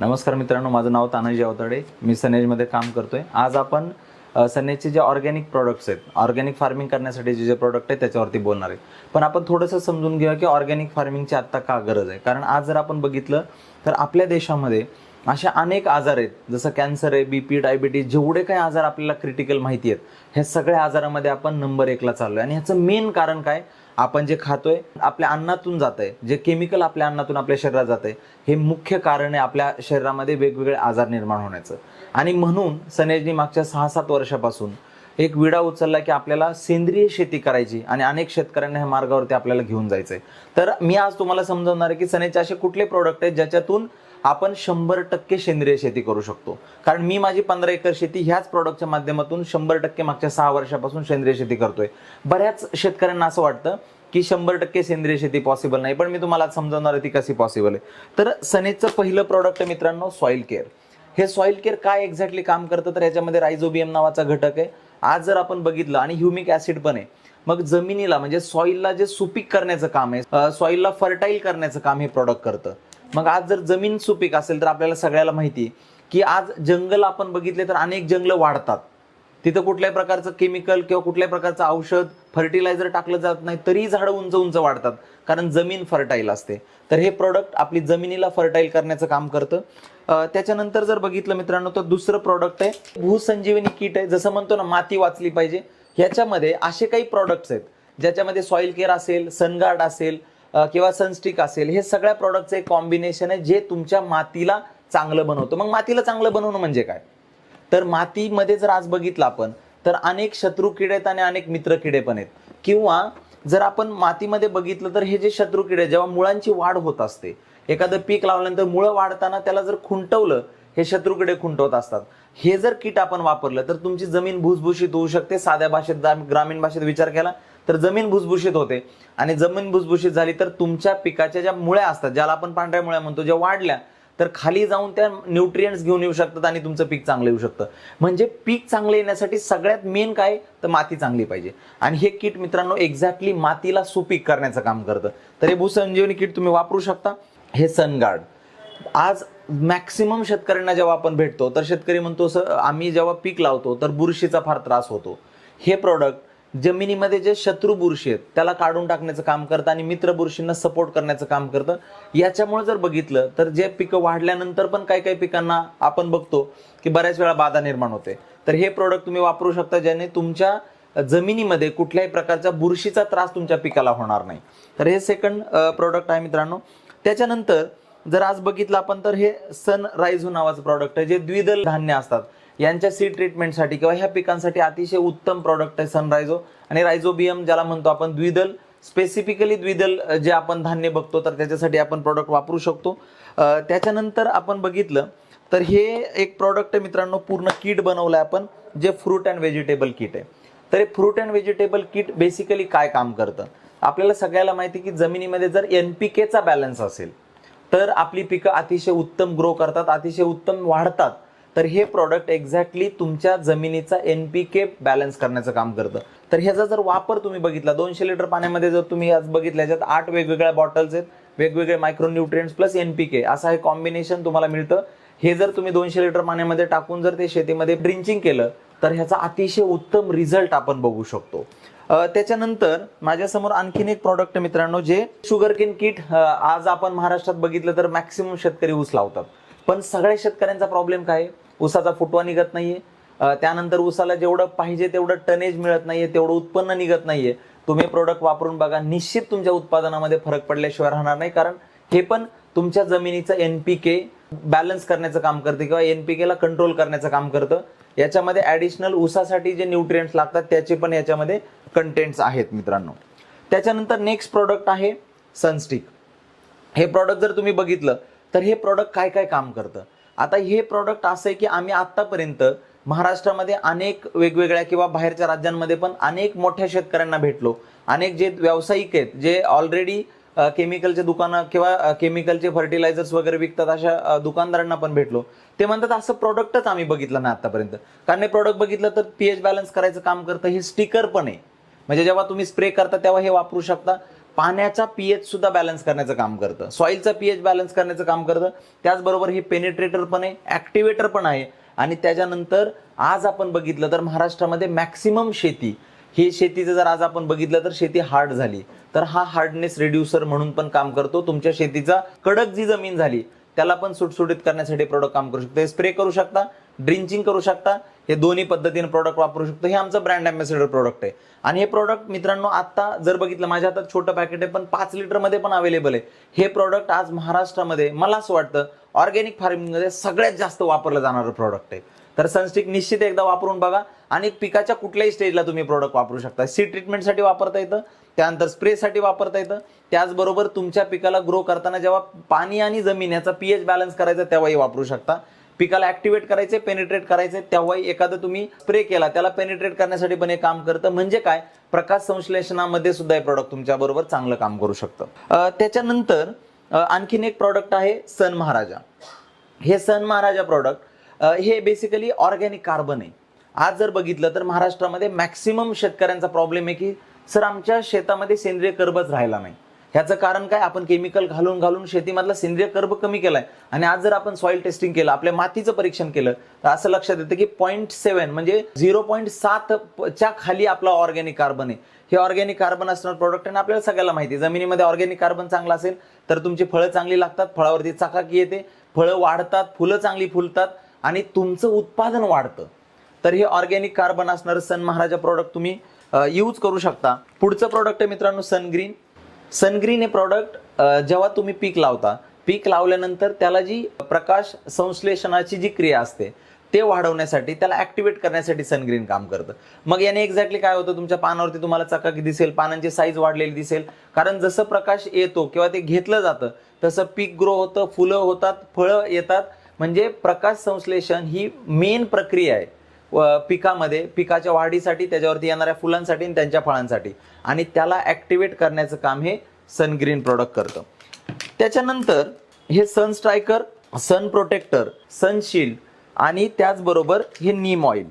नमस्कार मित्रांनो माझं नाव तानाजी अवताडे. मी सनेजमध्ये काम करतोय. आज आपण सनेजचे जे ऑर्गॅनिक प्रॉडक्ट्स आहेत ऑर्गॅनिक फार्मिंग करण्यासाठी जे जे प्रोडक्ट आहेत त्याच्यावरती बोलणार आहे. पण आपण थोडंसं समजून घेऊया की ऑर्गॅनिक फार्मिंगची आत्ता का गरज आहे? कारण आज जर आपण बघितलं तर आपल्या देशामध्ये अशा अनेक आजार आहेत. जसं कॅन्सर आहे बी पी डायबिटीज जेवढे काही आजार आपल्याला क्रिटिकल माहिती आहेत ह्या सगळ्या आजारामध्ये आपण नंबर एकला चाललोय. आणि ह्याचं मेन कारण काय? आपण जे खातोय आपल्या अन्नातून जात आहे जे केमिकल आपल्या अन्नातून आपल्या शरीरात जात आहे हे मुख्य कारण आहे आपल्या शरीरामध्ये वेगवेगळे आजार निर्माण होण्याचं. आणि म्हणून सनेजनी मागच्या सहा सात वर्षापासून एक विडा उचलला की आपल्याला सेंद्रिय शेती करायची आणि अनेक शेतकऱ्यांना ह्या मार्गावरती आपल्याला घेऊन जायचंय. तर मी आज तुम्हाला समजवणार आहे की सनेचे असे कुठले प्रोडक्ट आहेत ज्याच्यातून आपण शंभर टक्के सेंद्रिय शेती करू शकतो. कारण मी माझी पंधरा एकर शेती ह्याच प्रॉडक्टच्या माध्यमातून शंभर टक्के मागच्या सहा वर्षापासून सेंद्रिय शेती करतोय. बऱ्याच शेतकऱ्यांना असं वाटतं की शंभर टक्के सेंद्रिय शेती पॉसिबल नाही पण मी तुम्हाला समजावणार समजवणार आहे ती कशी पॉसिबल आहे. तर सनेजचं पहिलं प्रॉडक्ट मित्रांनो सॉइल केअर हे सॉइल केअर काय एक्झॅक्टली काम करतं? तर याच्यामध्ये रायझोबियम नावाचा घटक आहे. आज जर आपण बघितलं आणि ह्युमिक ऍसिड पण आहे. मग जमिनीला म्हणजे सॉईलला जे सुपीक करण्याचं काम आहे सॉईलला फर्टाईल करण्याचं काम हे प्रॉडक्ट करतं. मग आज जर जमीन सुपीक असेल तर आपल्याला सगळ्याला माहिती आहे की आज जंगल आपण बघितले तर अनेक जंगलं वाढतात. तिथं कुठल्याही प्रकारचं केमिकल किंवा कुठल्याही प्रकारचं औषध फर्टिलायझर टाकलं जात नाही तरी झाडं उंच उंच वाढतात. कारण जमीन फर्टाईल असते. तर हे प्रोडक्ट आपली जमिनीला फर्टाईल करण्याचं काम करतं. त्याच्यानंतर जर बघितलं मित्रांनो तर दुसरं प्रोडक्ट आहे. भूसंजीवनी किट आहे. जसं म्हणतो ना माती वाचली पाहिजे. ह्याच्यामध्ये असे काही प्रॉडक्ट्स आहेत ज्याच्यामध्ये सॉइल केअर असेल सनगार्ड असेल किंवा सनस्टिक असेल हे सगळ्या प्रॉडक्टचं एक कॉम्बिनेशन आहे जे तुमच्या मातीला चांगलं बनवतं. मग मातीला चांगलं बनवणं म्हणजे काय? तर मातीमध्ये जर आज बघितलं आपण तर अनेक शत्रू किडे आहेत आणि अनेक मित्र किडे पण आहेत. किंवा जर आपण मातीमध्ये बघितलं तर हे जे शत्रू किडे जेव्हा मुळांची वाढ होत असते एखादं पीक लावल्यानंतर मुळं वाढताना त्याला जर खुंटवलं हे शत्रू किडे खुंटवत असतात. हे जर किट आपण वापरलं तर तुमची जमीन भुसभुशीत होऊ शकते. साध्या भाषेत ग्रामीण भाषेत विचार केला तर जमीन भुसभुशीत होते. आणि जमीन भुसभुशीत झाली तर तुमच्या पिकाच्या ज्या मुळ्या असतात ज्याला आपण पांढऱ्या मुळ्या म्हणतो ज्या वाढल्या तर खाली जाऊन त्या न्यूट्रियंट्स घेऊन येऊ शकतात आणि तुमचं पीक चांगलं येऊ शकतं. म्हणजे पीक चांगलं येण्यासाठी सगळ्यात मेन काय? तर माती चांगली पाहिजे. आणि हे किट मित्रांनो एक्झॅक्टली मातीला सुपीक करण्याचं काम करतं. तर हे भूसंजीवनी किट तुम्ही वापरू शकता. हे सनगार्ड. आज मॅक्सिमम शेतकऱ्यांना जेव्हा आपण भेटतो तर शेतकरी म्हणतो सर आम्ही जेव्हा पीक लावतो तर बुरशीचा फार त्रास होतो. हे प्रॉडक्ट जमिनीमध्ये जे शत्रू बुरशी आहेत त्याला काढून टाकण्याचं काम करतं आणि मित्र बुरशींना सपोर्ट करण्याचं काम करतं. याच्यामुळे जर बघितलं तर जे पिकं वाढल्यानंतर पण काही काही पिकांना आपण बघतो की बऱ्याच वेळा बाधा निर्माण होते. तर हे प्रोडक्ट तुम्ही वापरू शकता ज्याने तुमच्या जमिनीमध्ये कुठल्याही प्रकारचा बुरशीचा त्रास तुमच्या पिकाला होणार नाही. तर हे सेकंड प्रोडक्ट आहे मित्रांनो. त्याच्यानंतर जर आज बघितलं आपण तर हे सन रायझो नावाचं प्रॉडक्ट आहे जे द्विदल धान्य असतात. यांच्या सीड ट्रीटमेंटसाठी किंवा ह्या पिकांसाठी अतिशय उत्तम प्रॉडक्ट आहे सनरायझो आणि रायझोबियम ज्याला म्हणतो आपण द्विदल स्पेसिफिकली द्विदल जे आपण धान्य बघतो तर त्याच्यासाठी आपण प्रॉडक्ट वापरू शकतो. त्याच्यानंतर आपण बघितलं तर हे एक प्रॉडक्ट आहे मित्रांनो पूर्ण किट बनवलं आहे आपण जे फ्रूट अँड व्हेजिटेबल किट आहे. तर हे fruit and vegetable kit basically काय काम करतं? आपल्याला सगळ्याला माहिती आहे की जमिनीमध्ये जर एन पी केचा बॅलन्स असेल तर आपली पिकं अतिशय उत्तम ग्रो करतात अतिशय उत्तम वाढतात. तर हे प्रॉडक्ट एक्झॅक्टली तुमच्या जमिनीचा एन पी के बॅलन्स करण्याचं काम करतं. तर ह्याचा जर वापर तुम्ही बघितला दोनशे लिटर पाण्यामध्ये जर तुम्ही आज बघितलं याच्यात आठ वेगवेगळ्या बॉटल्स आहेत वेगवेगळे micronutrients plus N P K असं हे कॉम्बिनेशन तुम्हाला मिळतं. हे जर तुम्ही दोनशे लिटर पाण्यामध्ये टाकून जर ते शेतीमध्ये ड्रिंचिंग केलं तर ह्याचा अतिशय उत्तम रिझल्ट आपण बघू शकतो. त्याच्यानंतर माझ्यासमोर आणखीन एक प्रॉडक्ट मित्रांनो जे शुगरकेन किट आज आपण महाराष्ट्रात बघितलं तर मॅक्सिमम शेतकरी ऊस लावतात. पण सगळ्या शेतकऱ्यांचा प्रॉब्लेम काय? आहे? ऊसाचा फुटवा निघत नाहीये. त्यानंतर ऊसाला जेवढं पाहिजे तेवढं टनेज मिळत नाहीये तेवढं उत्पन्न निघत नाहीये. तुम्ही प्रोडक्ट वापरून बघा निश्चित तुमच्या उत्पादनामध्ये फरक पडल्याशिवाय राहणार नाही. कारण हे पण तुमच्या जमिनीचं एनपीके के बॅलन्स करण्याचं काम करते किंवा एनपीकेला कंट्रोल करण्याचं काम करतं. याच्यामध्ये ऍडिशनल ऊसासाठी जे न्यूट्रिएंट्स लागतात त्याचे पण याच्यामध्ये कंटेंट्स आहेत मित्रांनो. त्याच्यानंतर नेक्स्ट प्रोडक्ट आहे सनस्टिक हे प्रॉडक्ट जर तुम्ही बघितलं तर हे प्रॉडक्ट काय काय काम करतं? आता हे प्रॉडक्ट असं आहे की आम्ही आत्तापर्यंत महाराष्ट्रामध्ये अनेक वेगवेगळ्या किंवा बाहेरच्या राज्यांमध्ये पण अनेक मोठ्या शेतकऱ्यांना भेटलो. अनेक जे व्यावसायिक आहेत जे ऑलरेडी केमिकलचे दुकानं किंवा केमिकलचे फर्टिलायझर्स वगैरे विकतात अशा दुकानदारांना पण भेटलो. ते म्हणतात असं प्रोडक्टच आम्ही बघितलं नाही आतापर्यंत कारण हे प्रोडक्ट बघितलं तर पीएच बॅलन्स करायचं काम करतं हे स्टिकर पण आहे. म्हणजे जेव्हा तुम्ही स्प्रे करता तेव्हा हे वापरू शकता. पाण्याचा पीएच सुद्धा बॅलन्स करण्याचं काम करतं. सॉईलचा पीएच बॅलन्स करण्याचं काम करतं. त्याचबरोबर हे पेनिट्रेटर पण आहे ॲक्टिवेटर पण आहे. आणि त्याच्यानंतर आज आपण बघितलं तर महाराष्ट्रामध्ये मॅक्सिमम शेती हे शेतीचं जर आज आपण बघितलं तर शेती हार्ड झाली. तर हा हार्डनेस रिड्युसर म्हणून पण काम करतो. तुमच्या शेतीचा कडक जी जमीन झाली त्याला पण सुटसुटीत करण्यासाठी प्रोडक्ट काम करू शकतो. स्प्रे करू शकता. ड्रिंचिंग करू शकता. हे दोन्ही पद्धतीने प्रोडक्ट वापरू शकतो. हे आमचं ब्रँड अँबॅसेडर प्रोडक्ट आहे. आणि हे प्रोडक्ट मित्रांनो आता जर बघितलं माझ्या हातात छोटं पॅकेट आहे पण पाच लिटरमध्ये पण अवेलेबल आहे. हे प्रोडक्ट आज महाराष्ट्रामध्ये मला असं वाटतं ऑर्गॅनिक फार्मिंगमध्ये सगळ्यात जास्त वापरलं जाणारं प्रोडक्ट आहे. तर सनस्टिक निश्चित एकदा वापरून बघा. आणि पिकाच्या कुठल्याही स्टेजला तुम्ही प्रोडक्ट वापरू शकता. सी ट्रीटमेंटसाठी वापरता येतं त्यानंतर स्प्रेसाठी वापरता येतं. त्याचबरोबर तुमच्या पिकाला ग्रो करताना जेव्हा पाणी आणि जमीन याचा पीएच बॅलन्स करायचा तेव्हाही वापरू शकता. पिकाला ऍक्टिवेट करायचे पेनिट्रेट करायचे तेव्हाही एखादं तुम्ही स्प्रे केला त्याला पेनिट्रेट करण्यासाठी पण हे काम करतं. म्हणजे काय? प्रकाश संश्लेषणामध्ये सुद्धा हे प्रोडक्ट तुमच्या बरोबर चांगलं काम करू शकतं. त्याच्यानंतर आणखीन एक प्रॉडक्ट आहे सन महाराजा. हे सन महाराजा प्रॉडक्ट हे बेसिकली ऑर्गॅनिक कार्बन आहे. आज जर बघितलं तर महाराष्ट्रामध्ये मॅक्सिमम शेतकऱ्यांचा प्रॉब्लेम आहे की सर आमच्या शेतामध्ये सेंद्रिय कर्बच राहिला नाही. ह्याचं कारण काय? आपण केमिकल घालून घालून शेतीमधला सेंद्रिय कर्ब कमी केलाय. आणि आज जर आपण सॉइल टेस्टिंग केलं आपल्या मातीचं परीक्षण केलं तर असं लक्षात येतं की पॉईंट सेव्हन म्हणजे झिरो पॉईंट सात च्या खाली आपला ऑर्गॅनिक कार्बन आहे. हे ऑर्गॅनिक कार्बन असणार प्रोडक्ट आणि आपल्याला सगळ्याला माहिती आहे. जमिनीमध्ये ऑर्गॅनिक कार्बन चांगला असेल तर तुमची फळं चांगली लागतात फळावरती चकाकी येते. फळं वाढतात फुलं चांगली फुलतात आणि तुमचं उत्पादन वाढतं. तर हे ऑर्गॅनिक कार्बन असणारं सन महाराजा प्रोडक्ट तुम्ही यूज करू शकता. पुढचं प्रोडक्ट आहे मित्रांनो सनग्रीन सनग्रीन हे प्रॉडक्ट जेव्हा तुम्ही पीक लावता पीक लावल्यानंतर त्याला जी प्रकाश संश्लेषणाची जी क्रिया असते ते वाढवण्यासाठी त्याला ॲक्टिवेट करण्यासाठी सनग्रीन काम करतं. मग याने एक्झॅक्टली काय होतं तुमच्या पानावरती तुम्हाला चकाकी दिसेल पानांची साईज वाढलेली दिसेल. कारण जसं प्रकाश येतो किंवा ते घेतलं जातं तसं पीक ग्रो होतं फुलं होतात फळं येतात. म्हणजे प्रकाश संश्लेषण ही मेन प्रक्रिया आहे. पिकामध्ये पिकाच्या वाढीसाठी त्याच्यावरती येणाऱ्या फुलांसाठी आणि त्यांच्या फळांसाठी. आणि त्याला ॲक्टिवेट करण्याचं काम हे सनग्रीन प्रोडक्ट करतं. त्याच्यानंतर हे सन स्ट्रायकर सन प्रोटेक्टर सनशील्ड आणि त्याचबरोबर हे नीम ऑइल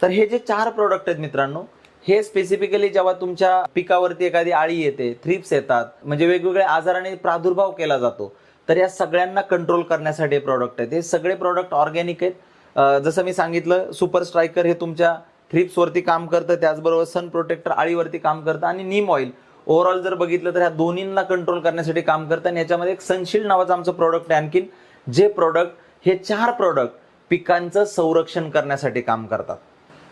तर हे जे चार प्रोडक्ट आहेत मित्रांनो हे स्पेसिफिकली जेव्हा तुमच्या पिकावरती एखादी आळी येते थ्रिप्स येतात म्हणजे वेगवेगळ्या आजाराने प्रादुर्भाव केला जातो तर या सगळ्यांना कंट्रोल करण्यासाठी प्रोडक्ट आहेत. हे सगळे प्रोडक्ट ऑर्गॅनिक आहेत. जसं मी सांगितलं सुपर स्ट्रायकर हे तुमच्या थ्रिप्सवरती काम करतं त्याचबरोबर सन प्रोटेक्टर आळीवरती काम करतं आणि नीम ऑइल ओव्हरऑल जर बघितलं तर ह्या दोन्हींना कंट्रोल करण्यासाठी काम करतं आणि याच्यामध्ये एक सनशील्ड नावाचं आमचं प्रोडक्ट आहे आणखीन जे प्रोडक्ट हे चार प्रोडक्ट पिकांचं संरक्षण करण्यासाठी काम करतात.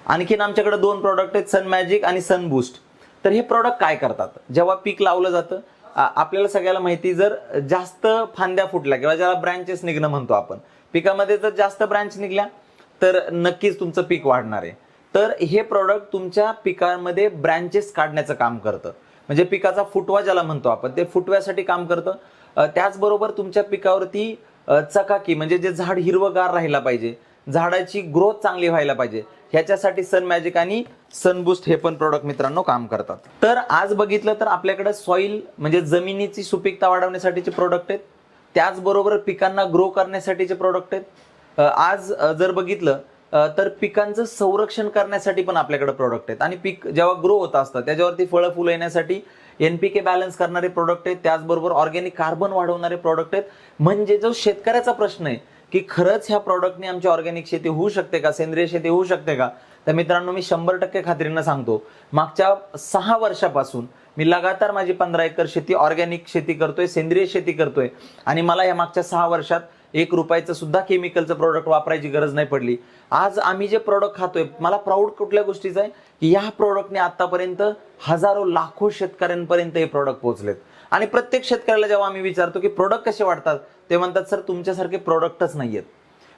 आणखीन आमच्याकडे दोन प्रोडक्ट आहेत सन मॅजिक आणि सन बूस्ट तर हे प्रोडक्ट काय करतात? जेव्हा पीक लावलं जातं आपल्याला सगळ्याला माहिती जर जास्त फांद्या फुटल्या किंवा ज्याला ब्रँचेस निघणं म्हणतो आपण पिकामध्ये जर जास्त ब्रँच निघल्या तर नक्कीच तुमचं पीक वाढणार आहे. तर हे प्रॉडक्ट तुमच्या पिकांमध्ये ब्रँचेस काढण्याचं काम करतं. म्हणजे पिकाचा फुटवा ज्याला म्हणतो आपण ते फुटव्यासाठी काम करतं. त्याचबरोबर तुमच्या पिकावरती चकाकी म्हणजे जे झाड हिरवगार राहिला पाहिजे झाडाची ग्रोथ चांगली व्हायला पाहिजे ह्याच्यासाठी सन मॅजिक आणि सनबूस्ट हे पण प्रोडक्ट मित्रांनो काम करतात. तर आज बघितलं तर आपल्याकडे सॉइल म्हणजे जमिनीची सुपीकता वाढवण्यासाठीचे प्रोडक्ट आहेत. त्याचबरोबर पिकांना ग्रो करण्यासाठीचे प्रोडक्ट आहेत. आज जर बघितलं तर पिकांचं संरक्षण करण्यासाठी पण आपल्याकडे प्रोडक्ट आहेत. आणि पीक जेव्हा ग्रो होत असतं त्याच्यावरती फळं फुलं येण्यासाठी एनपीके बॅलन्स करणारे प्रोडक्ट आहेत. त्याचबरोबर ऑर्गॅनिक कार्बन वाढवणारे प्रोडक्ट आहेत. म्हणजे जो शेतकऱ्याचा प्रश्न आहे की खरंच ह्या प्रॉडक्टने आमची ऑर्गॅनिक शेती होऊ शकते का? सेंद्रिय शेती होऊ शकते का? तर मित्रांनो मी शंभर टक्के खात्रीनं सांगतो मागच्या सहा वर्षापासून मी लगातार माझी पंधरा एकर शेती ऑर्गॅनिक शेती करतोय सेंद्रिय शेती करतोय. आणि मला या मागच्या सहा वर्षात एक रुपयाचं सुद्धा केमिकलचं प्रोडक्ट वापरायची गरज नाही पडली. आज आम्ही जे प्रोडक्ट खातोय मला प्राऊड कुठल्या गोष्टीचं आहे? की या प्रोडक्टने आतापर्यंत हजारो लाखो शेतकऱ्यांपर्यंत हे प्रोडक्ट पोहोचलेत. आणि प्रत्येक शेतकऱ्याला जेव्हा आम्ही विचारतो की प्रोडक्ट कसे वाढतात ते म्हणतात सर तुमच्यासारखे प्रोडक्टच आहेत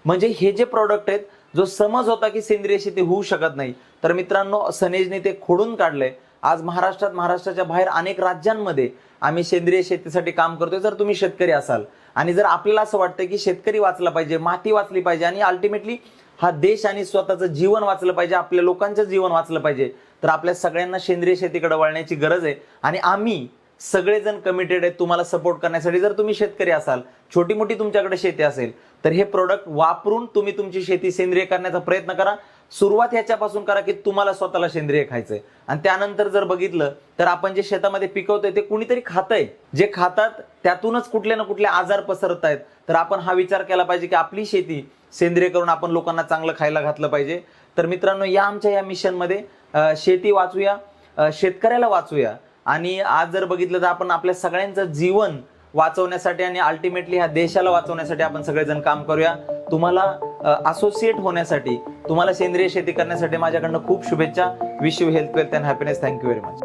म्हणजे हे जे प्रोडक्ट आहेत जो समज होता की सेंद्रिय शेती होऊ शकत नाही तर मित्रांनो सनेजने ते खोडून काढलंय. आज महाराष्ट्रात महाराष्ट्राच्या बाहेर अनेक राज्यांमध्ये आम्ही सेंद्रिय शेतीसाठी काम करतोय. जर तुम्ही शेतकरी असाल आणि जर आपल्याला असं वाटतं की शेतकरी वाचला पाहिजे माती वाचली पाहिजे आणि अल्टिमेटली हा देश आणि स्वतःचं जीवन वाचलं पाहिजे आपल्या लोकांचं जीवन वाचलं पाहिजे तर आपल्या सगळ्यांना सेंद्रिय शेतीकडे वळण्याची गरज आहे. आणि आम्ही सगळेजण कमिटेड आहेत तुम्हाला सपोर्ट करण्यासाठी. जर तुम्ही शेतकरी असाल छोटी मोठी तुमच्याकडे शेती असेल तर हे प्रोडक्ट वापरून तुम्ही तुमची शेती सेंद्रिय करण्याचा प्रयत्न करा. सुरुवात ह्याच्यापासून करा की तुम्हाला स्वतःला सेंद्रिय खायचंय. आणि त्यानंतर जर बघितलं तर आपण जे शेतामध्ये पिकवतोय ते कुणीतरी खातंय. जे खातात त्यातूनच कुठले ना कुठले आजार पसरत आहेत तर आपण हा विचार केला पाहिजे की आपली शेती सेंद्रिय करून आपण लोकांना चांगलं खायला घातलं पाहिजे. तर मित्रांनो या आमच्या या मिशनमध्ये शेती वाचूया शेतकऱ्याला वाचूया. आणि आज जर बघितलं तर आपण आपल्या सगळ्यांचं जीवन वाचवण्यासाठी आणि अल्टिमेटली ह्या देशाला वाचवण्यासाठी आपण सगळेजण काम करूया. तुम्हाला असोसिएट होण्यासाठी तुम्हाला सेंद्रिय शेती करण्यासाठी माझ्याकडनं खूप शुभेच्छा. Wish you health wealth and happiness thank you very much